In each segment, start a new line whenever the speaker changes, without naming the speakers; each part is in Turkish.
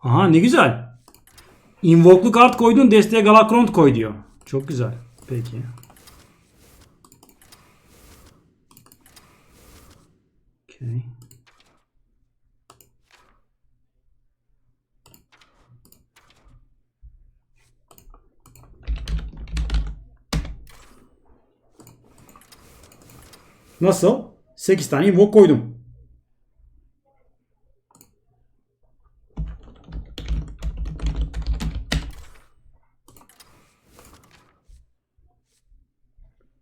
Aha ne güzel. Invoke'lu kart koydun desteğe Galakrond koy diyor. Çok güzel. Peki. Okay. Nasıl? 8 tane invoke koydum.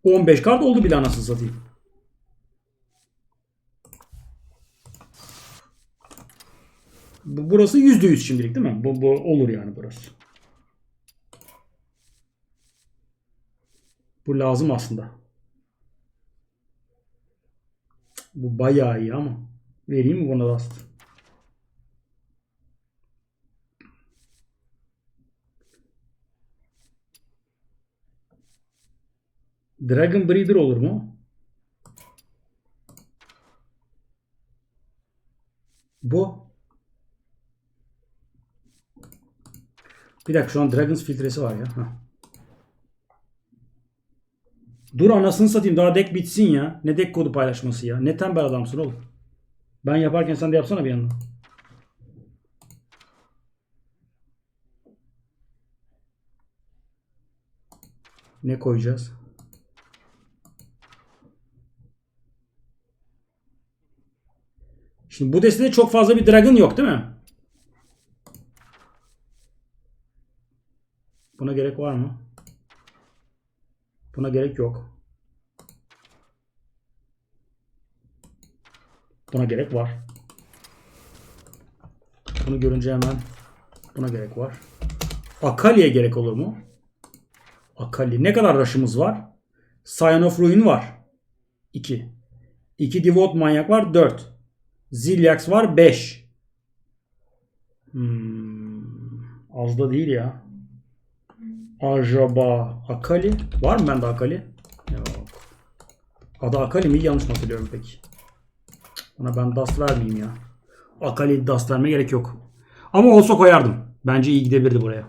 On beş kart oldu bile anasını satayım. Bu, burası yüzde yüz şimdilik değil mi? Bu, bu olur yani burası. Bu lazım aslında. Bu bayağı iyi ama. Vereyim mi buna last? Dragon Breeder olur mu? Bu. Bir dakika şu an Dragons filtresi var ya. Heh. Dur anasını satayım daha deck bitsin ya. Ne deck kodu paylaşması ya. Ne tembel adamsın oğlum. Ben yaparken sen de yapsana bir yandan. Ne koyacağız? Şimdi bu destede çok fazla bir dragon yok değil mi? Buna gerek var mı? Buna gerek yok. Buna gerek var. Bunu görünce hemen buna gerek var. Akali'ye gerek olur mu? Akali. Ne kadar rush'ımız var? Scion of Ruin var. 2. 2 Devote Manyak var. 4. Zilyax var. 5. Hmm, az da değil ya. Acaba Akali. Var mı bende Akali? Yok. Adı Akali mi? Yanlış mı hatırlıyorum peki? Ona ben dust vermeyeyim ya. Akali dust vermeye gerek yok. Ama olsa koyardım. Bence iyi gidebilirdi buraya.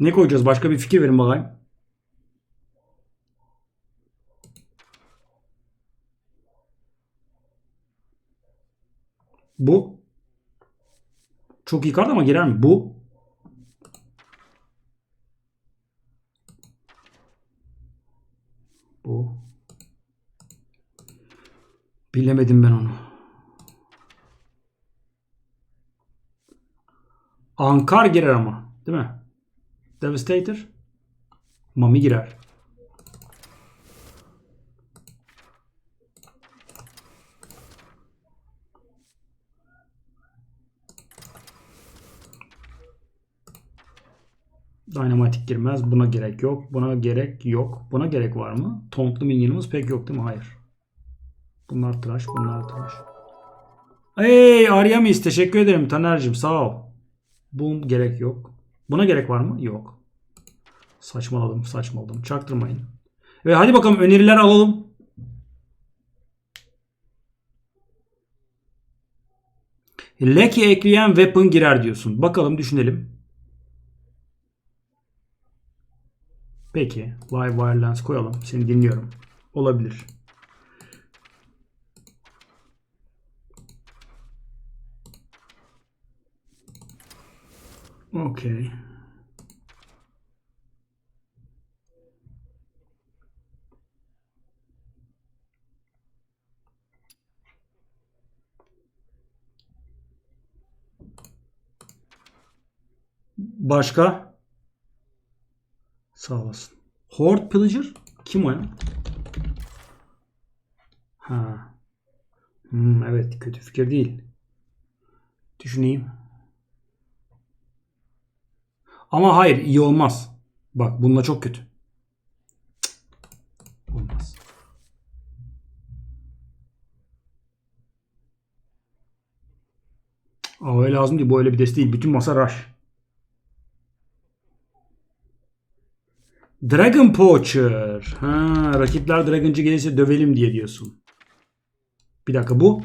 Ne koyacağız? Başka bir fikir verin bakayım. Bu. Çok iyi kart ama girer mi? Bu. Bu. Bilemedim ben onu. Ankar girer ama. Değil mi? Devastator. Mami girer. Dynamatik girmez. Buna gerek yok. Buna gerek yok. Buna gerek var mı? Tauntlu minyonumuz pek yok değil mi? Hayır. Bunlar tıraş. Bunlar tıraş. Hey Aryamis teşekkür ederim Taner'cim sağ ol. Bu gerek yok. Buna gerek var mı? Yok. Saçmaladım saçmaladım. Çaktırmayın. Ve hadi bakalım öneriler alalım. Leki ekleyen weapon girer diyorsun. Bakalım düşünelim. Peki. Live Wireless koyalım. Seni dinliyorum. Olabilir. Okey. Başka? Sağ olasın. Horde Pillager? Kim o ya? Ha. Hmm, evet kötü fikir değil. Düşüneyim. Ama hayır iyi olmaz. Bak bununla çok kötü. Cık, Olmaz. Aa, lazım değil. Bu öyle bir deste değil. Bütün masa rush. Dragon Poacher. Ha, rakipler Dragon'cı gelirse dövelim diye diyorsun. Bir dakika bu.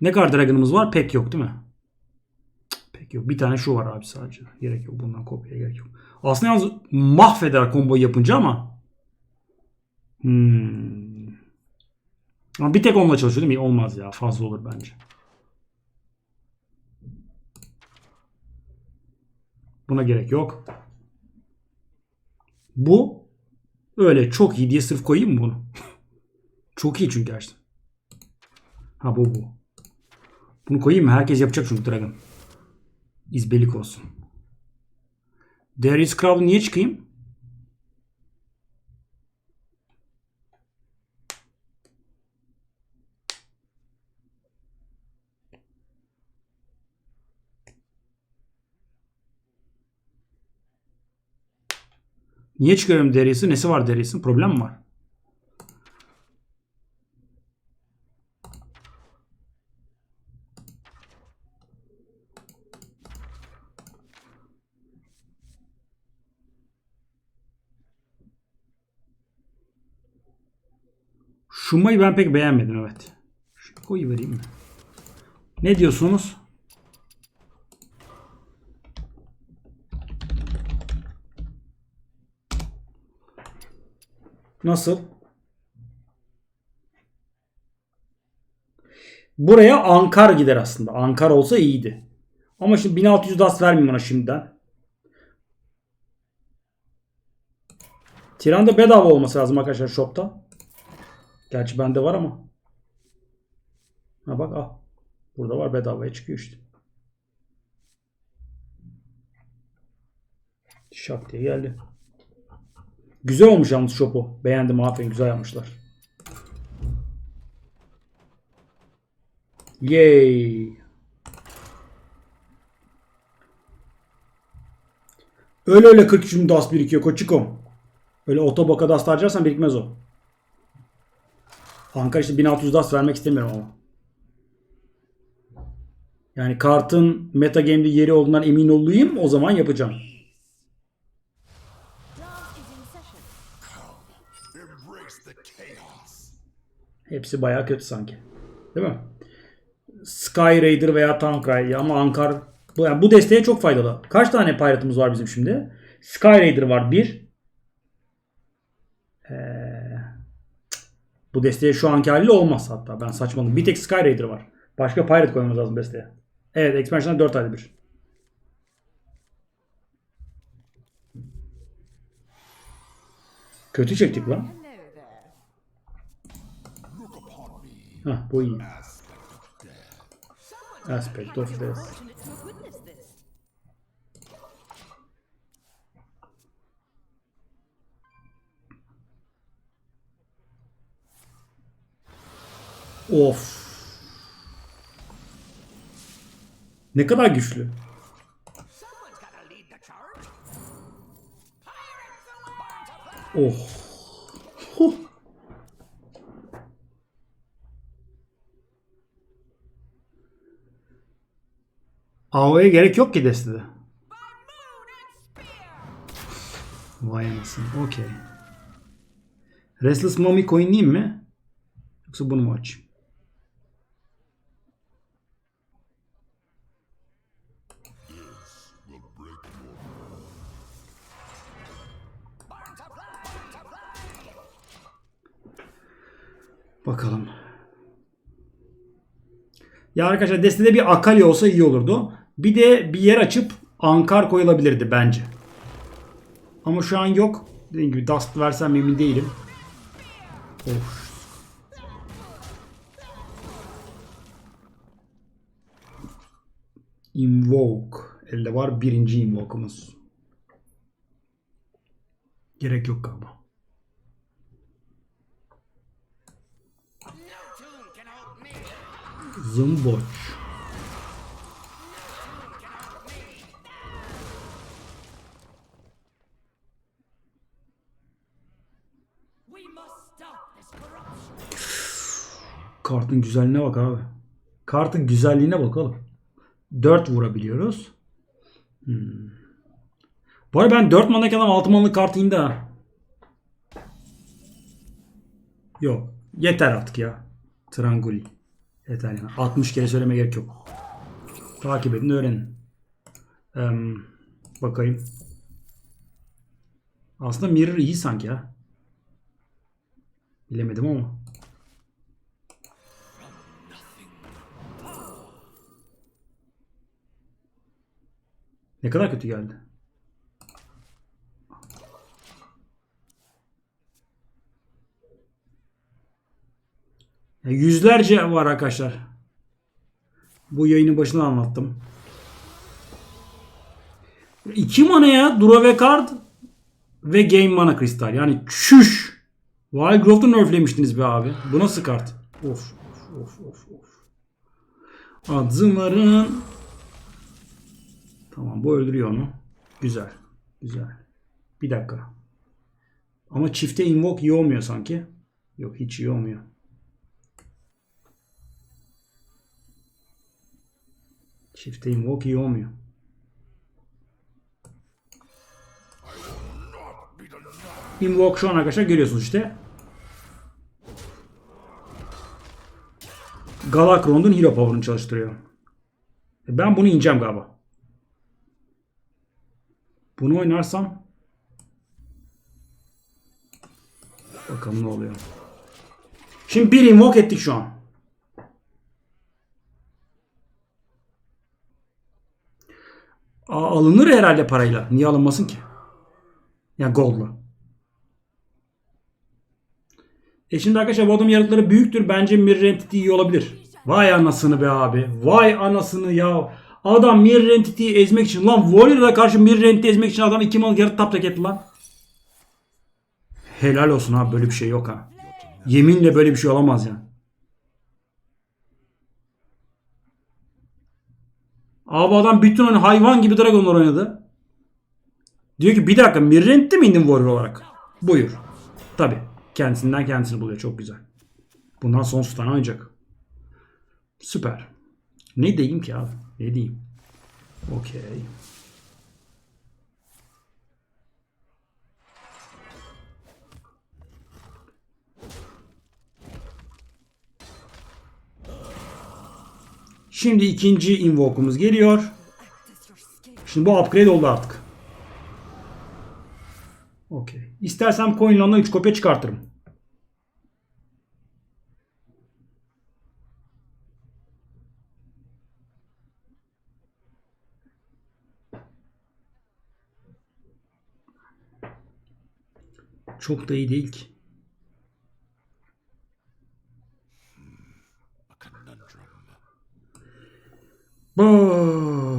Ne kadar dragon'ımız var? Pek yok değil mi? Pek yok. Bir tane şu var abi sadece. Gerek yok. Bundan kopyaya gerek yok. Aslında yalnız mahveder komboyu yapınca ama. Hmm. Ama bir tek onunla çalışıyor değil mi? Olmaz ya. Fazla olur bence. Buna gerek yok. Bu öyle çok iyi diye sırf koyayım mı bunu? çok iyi çünkü gerçekten. Ha bu bu. Bunu koyayım mı? Herkes yapacak çünkü Dragon. İzbelik olsun. Darius Crowd'u niye çıkayım? Niye çıkarıyorum Darius'u? Nesi var Darius'un? Problem mi var? Şumayı ben pek beğenmedim evet. Şunu koyuvereyim mi? Ne diyorsunuz? Nasıl? Buraya Ankar gider aslında. Ankar olsa iyiydi. Ama şimdi 1600 das vermeyeyim ona şimdiden. Tiran'da bedava olması lazım arkadaşlar shopta. Gerçi bende var ama. Ha bak ah. Burada var bedavaya çıkıyor işte. Şak diye geldi. Güzel olmuş yalnız shop'u. Beğendim aferin güzel yapmışlar. Yay. Öyle öyle 43 bin das birikiyor koçikom. Öyle otoboka das harcarsan birikmez o. Ankara işte 1600 das vermek istemiyorum ama. Yani kartın metagame'de yeri olduğundan emin olayım o zaman yapacağım. Hepsi bayağı kötü sanki. Değil mi? Sky Raider veya Tank Raider ama Ankar bu, yani bu desteğe çok faydalı. Kaç tane pirate'ımız var bizim şimdi? Sky Raider var 1. bu desteğe şu anki haliyle olmaz hatta. Ben saçmaladım. Bir tek Sky Raider var. Başka pirate koymamız lazım desteğe. Evet expansion'dan 4 ayda bir. Kötü çektik lan. Hah bu iyi.
Aspect of death.
Of. Ne kadar güçlü. Oh. AO'ya gerek yok ki destede. Vay anasını. Okey. Restless Mommy coinleyeyim mi? Yoksa bunu mu açayım? Bakalım. Ya arkadaşlar destede bir Akali olsa iyi olurdu. Bir de bir yer açıp Ankar koyulabilirdi bence. Ama şu an yok. Dediğim gibi Dust versem emin değilim. Of. Invoke. Elde var birinci Invoke'umuz. Gerek yok galiba. Zımboç. Kartın güzelliğine bak abi. Kartın güzelliğine bakalım. 4 vurabiliyoruz. Hmm. Bu arada ben 4 manaki adam 6 manlık kartı indi ha. Yok. Yeter artık ya. Trangoli. Yeter yani. 60 kere söyleme gerek yok. Takip edin öğrenin. Em, bakayım. Aslında Mirror iyi sanki ha. Bilemedim ama. Ne kadar kötü geldi. Ya Yüzlerce var arkadaşlar. Bu yayının başında anlattım. İki manaya Dura ve Card ve Game Mana Kristal. Yani çüş. Wildgrowth'u nerflemiştiniz be abi. Bu nasıl kart? Of of of of. Adzımların Tamam bu öldürüyor onu. Güzel. Güzel. Bir dakika. Ama çifte invoke iyi olmuyor sanki. Yok hiç iyi olmuyor. Çifte invoke iyi olmuyor. Invoke şu an arkadaşlar görüyorsunuz işte. Galakrond'un Hero Power'ını çalıştırıyor. Ben bunu ineceğim galiba. Bunu oynarsam bakalım ne oluyor. Şimdi bir invoke ettik şu an. Aa, alınır herhalde parayla. Niye alınmasın ki? Ya gold'la. E şimdi arkadaşlar bu adam yaratıkları büyüktür. Bence Mirror Entity iyi olabilir. Vay anasını be abi. Vay anasını ya. Adam Mirror Entity'yi ezmek için. Lan Warrior'a karşı Mirror Entity ezmek için adam iki mal yarı tap etti lan. Helal olsun abi böyle bir şey yok ha. Yeminle böyle bir şey olamaz ya. Abi adam bütün oyunu hayvan gibi Dragonlar oynadı. Diyor ki bir dakika Mirror Entity mi indin Warrior olarak? Buyur. Tabi. Kendisinden kendisini buluyor. Çok güzel. Bundan sonsuz tane oynayacak. Süper. Ne diyeyim ki abi? Ne diyeyim? Okey. Şimdi ikinci invoke'umuz geliyor. Şimdi bu upgrade oldu artık. Okey. İstersem Coinland'dan 3 kopya çıkartırım. Çok da iyi değil ki. Bu.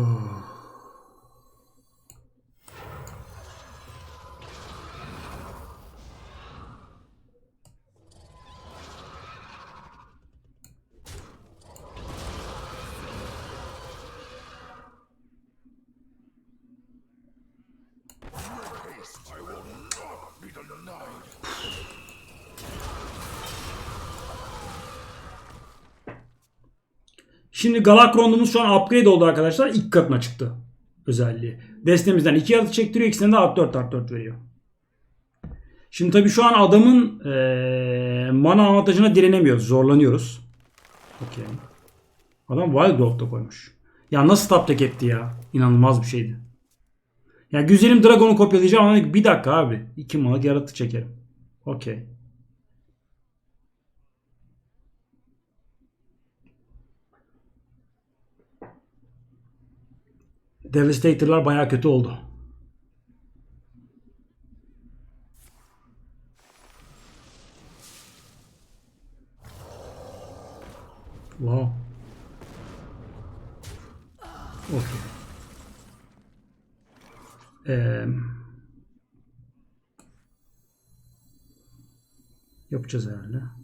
Şimdi Galakron'umuz şu an upgrade oldu arkadaşlar. İlk katına çıktı özelliği. Destemizden 2 yaratıcı çektiriyor. ikisinden de art 4 art 4 veriyor. Şimdi tabii şu an adamın eee mana avantajına direnemiyoruz. Zorlanıyoruz. Okey. Adam Wild Growth'da koymuş. Ya nasıl tap tek etti ya? İnanılmaz bir şeydi. Ya güzelim Dragon'u kopyalayacağım ama bir dakika abi. İki malık yaratık çekerim. Okey. Devastator'lar bayağı kötü oldu. Wow. Okay. Ee, yapacağız herhalde.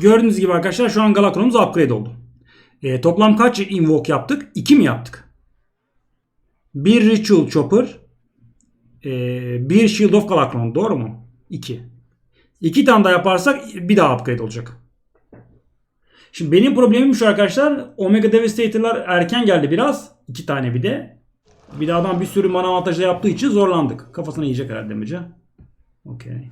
Gördüğünüz gibi arkadaşlar şu an Galakron'umuz upgrade oldu. Ee, toplam kaç invoke yaptık? 2 mi yaptık? Bir Ritual Chopper. ee, bir Shield of Galakron. Doğru mu? 2. 2 tane daha yaparsak bir daha upgrade olacak. Şimdi benim problemim şu arkadaşlar. Omega Devastator'lar erken geldi biraz. 2 tane bir de. Bir de adam bir sürü mana avantajı yaptığı için zorlandık. Kafasına yiyecek herhalde damage'ı. Okey.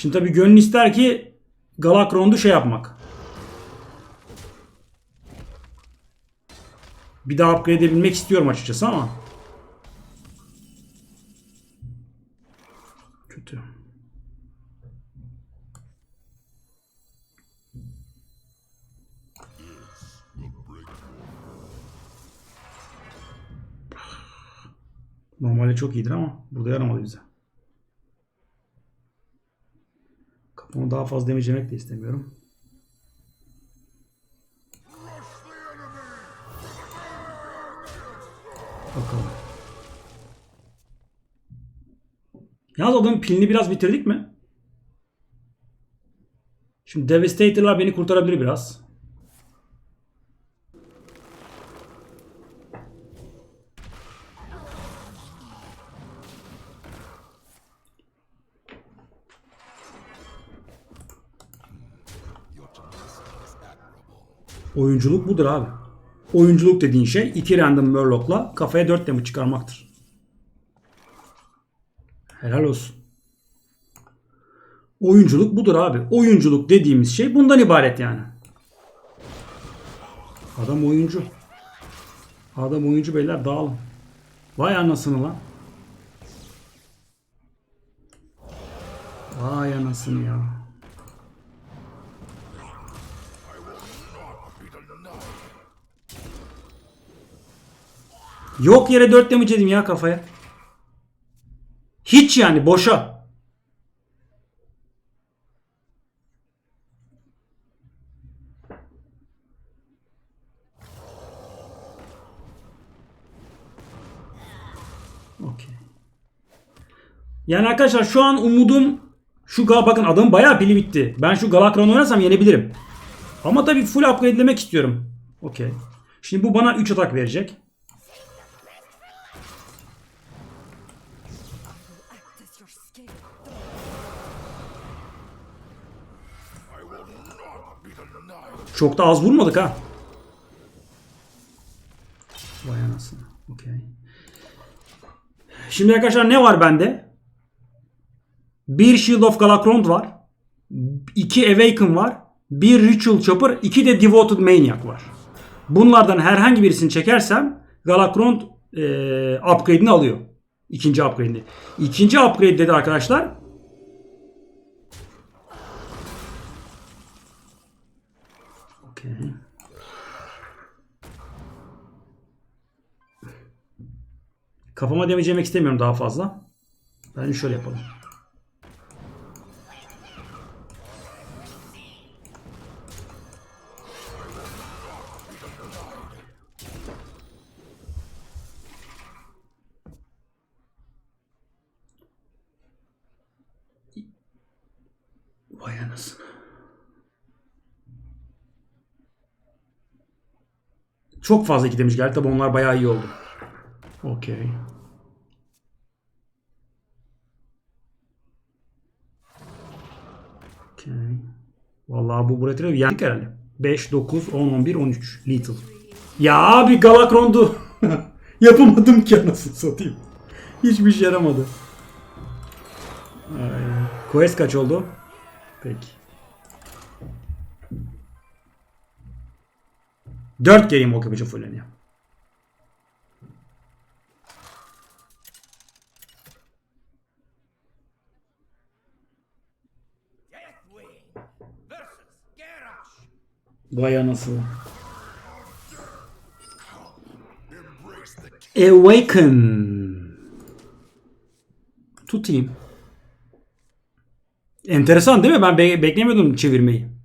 Şimdi tabii gönül ister ki Galakron'du şey yapmak. Bir daha upgrade edebilmek istiyorum açıkçası ama. Kötü. Normalde çok iyidir ama burada yaramadı bize. Kafamı daha fazla damage yemek de istemiyorum. Bakalım. Yalnız adamın pilini biraz bitirdik mi? Şimdi Devastator'lar beni kurtarabilir biraz. Oyunculuk budur abi. Oyunculuk dediğin şey iki random murlock'la kafaya 4 damage çıkarmaktır. Helal olsun. Oyunculuk budur abi. Oyunculuk dediğimiz şey bundan ibaret yani. Adam oyuncu. Adam oyuncu beyler dağılın. Vay anasını lan. Vay anasını ya. Yok yere 4 damage yedim ya kafaya. Hiç yani boşa. Okey. Yani arkadaşlar şu an umudum şu bakın adamın bayağı pili bitti. Ben şu Galakron oynasam yenebilirim. Ama tabii full upgrade'lemek istiyorum. Okey. Şimdi bu bana 3 atak verecek. Çok da az vurmadık ha. Vay anasını. Okey. Şimdi arkadaşlar ne var bende? Bir Shield of Galakrond var. iki Awaken var. Bir Ritual Chopper. iki de Devoted Maniac var. Bunlardan herhangi birisini çekersem Galakrond eee upgrade'ini alıyor. İkinci upgrade'ini. İkinci upgrade dedi arkadaşlar. Okey. Kafama yemek istemiyorum daha fazla. Ben şöyle yapalım. Vay anasını. Çok fazla iki demiş geldi. Tabi onlar bayağı iyi oldu. Okey. Okey. Vallahi bu Brater'ı yendik herhalde. 5, 9, 10, 11, 13. Little. Ya abi Galakron'du. Yapamadım ki anasını satayım. Hiçbir şey yaramadı. Ay. Quest kaç oldu? Peki. 4 geleyim ok yapıcı fulleniyor. Vay anasını. Awaken. Tutayım. Enteresan değil mi? Ben be- beklemiyordum çevirmeyi.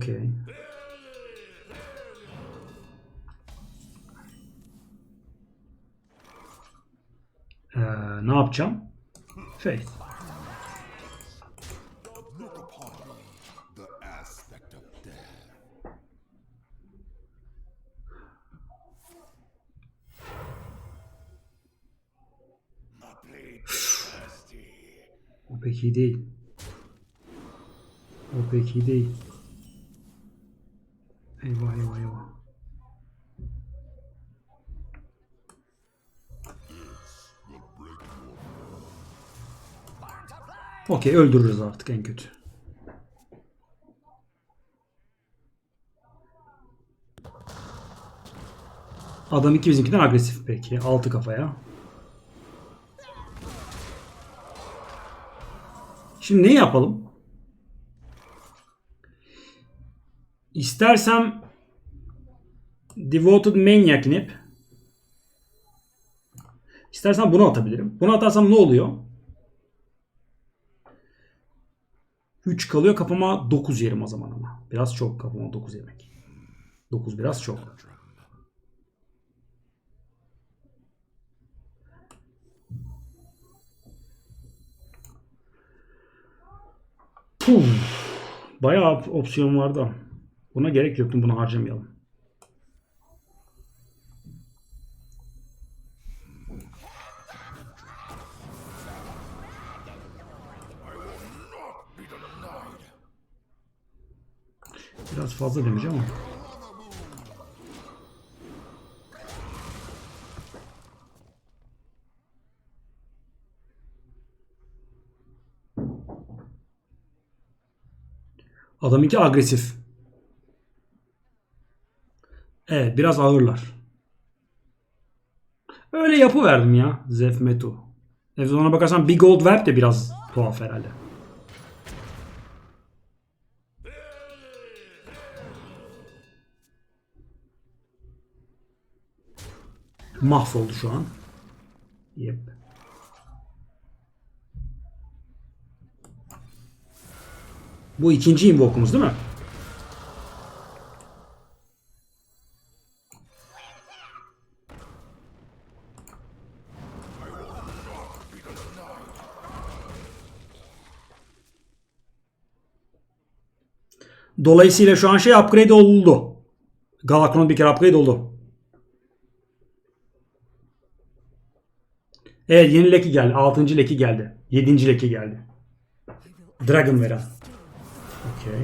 Okey. Ee, ne yapacağım? Faith. O pek iyi değil. O pek iyi değil. Eyvah eyvah eyvah. Okey öldürürüz artık en kötü. Adam iki bizimkinden agresif peki. Altı kafaya. Şimdi ne yapalım? İstersem Devoted Maniac inip İstersen bunu atabilirim. Bunu atarsam ne oluyor? 3 kalıyor kafama 9 yerim o zaman ama. Biraz çok kafama 9 yemek. 9 biraz çok. Puh. Bayağı op- opsiyon vardı. Buna gerek yoktu. Bunu harcamayalım. Biraz fazla demiş ama. Adam iki agresif. Evet biraz ağırlar. Öyle yapı verdim ya Zef Metu. Evet ona bakarsan Big Gold Verb de biraz tuhaf herhalde. Mahvoldu şu an. Yep. Bu ikinci invoke'umuz değil mi? Dolayısıyla şu an şey upgrade oldu. Galakron bir kere upgrade oldu. Evet yeni leki geldi. 6. leki geldi. 7. leki geldi. Dragon veren. Okey.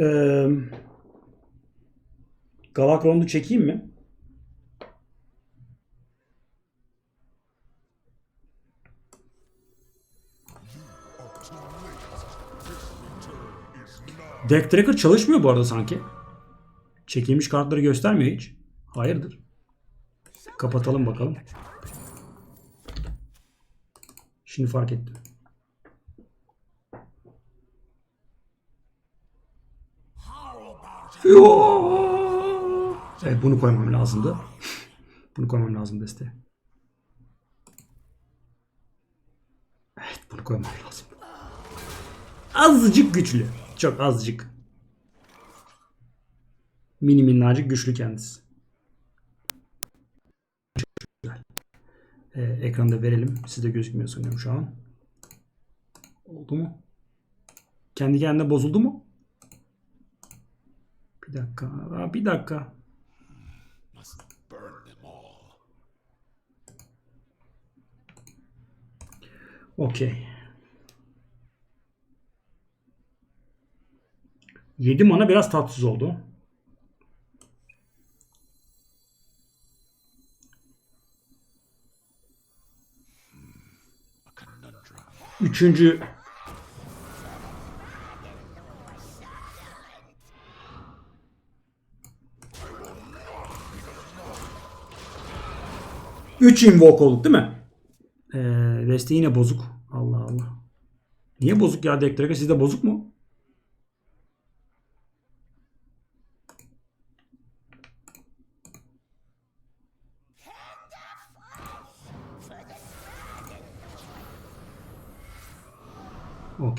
Ee, Galakron'u çekeyim mi? Deck Tracker çalışmıyor bu arada sanki. Çekilmiş kartları göstermiyor hiç. Hayırdır? Kapatalım bakalım. Şimdi fark ettim. Yoo! Evet bunu koymam lazımdı. Bunu koymam lazım deste. Evet bunu koymam lazım. Azıcık güçlü. Çok azıcık. Mini minnacık güçlü kendisi. Çok güzel. Ee, ekranda verelim. Sizde gözükmüyor sanıyorum şu an. Oldu mu? Kendi kendine bozuldu mu? Bir dakika. Aa, bir dakika. Okey. 7 mana biraz tatsız oldu. Üçüncü Üç invoke olduk değil mi? Ee, deste yine bozuk. Allah Allah. Niye bozuk ya Deck Tracker? Sizde bozuk mu?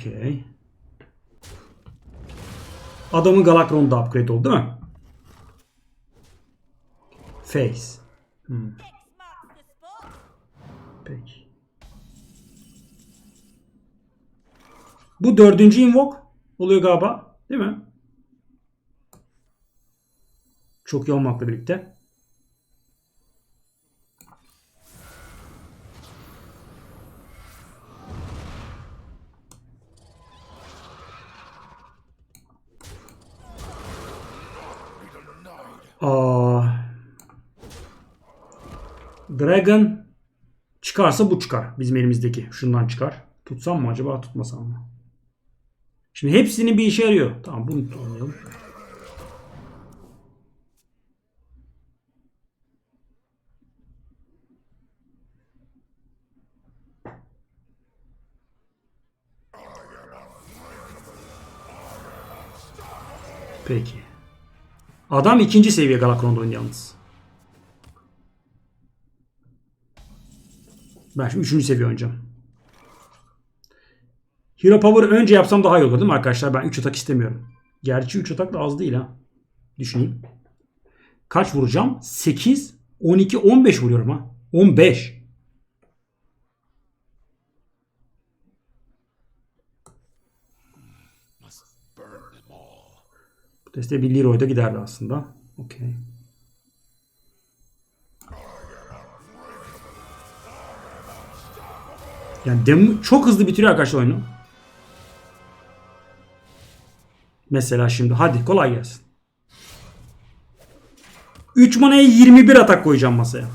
Okey. Adamın Galakron da upgrade oldu değil mi? Face. Hmm. Peki. Bu dördüncü invoke oluyor galiba. Değil mi? Çok iyi olmakla birlikte. Dragon çıkarsa bu çıkar. Bizim elimizdeki. Şundan çıkar. Tutsam mı acaba tutmasam mı? Şimdi hepsinin bir işe yarıyor. Tamam bunu tutmayalım. Peki. Adam ikinci seviye Galakron'da oynuyor yalnız. Ben şimdi üçüncü seviye oynayacağım. Hero Power önce yapsam daha iyi olur değil mi arkadaşlar? Ben 3 atak istemiyorum. Gerçi 3 atak da az değil ha. Düşüneyim. Kaç vuracağım? 8, 12, 15 vuruyorum ha. 15. Teste bir Leroy'da giderdi aslında. Okey. Yani dem çok hızlı bitiriyor arkadaşlar oyunu. Mesela şimdi hadi kolay gelsin. 3 manaya 21 atak koyacağım masaya.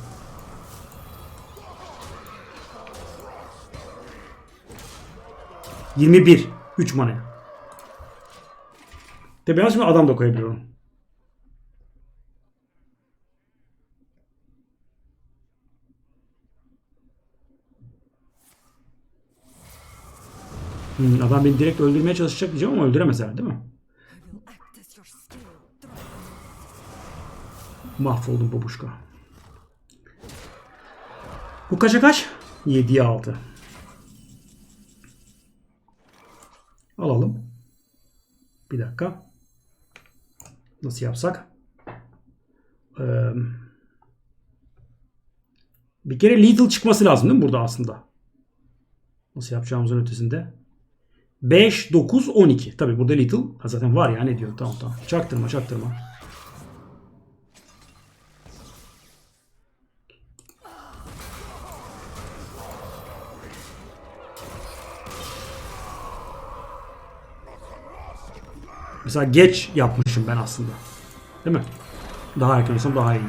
...21. 3 manaya. Tabi ben şimdi adam da koyabiliyorum. Hmm, adam beni direkt öldürmeye çalışacak diyeceğim ama öldüremez herhalde değil mi? Mahvoldum babuşka. Bu kaça kaç? 7'ye 6. Alalım. Bir dakika. Nasıl yapsak? Ee, bir kere lethal çıkması lazım değil mi burada aslında? Nasıl yapacağımızın ötesinde. 5, 9, 12. Tabi burada ha zaten var ya ne diyor. Tamam tamam. Çaktırma çaktırma. Mesela geç yapmışım ben aslında. Değil mi? Daha erken olsam daha iyi.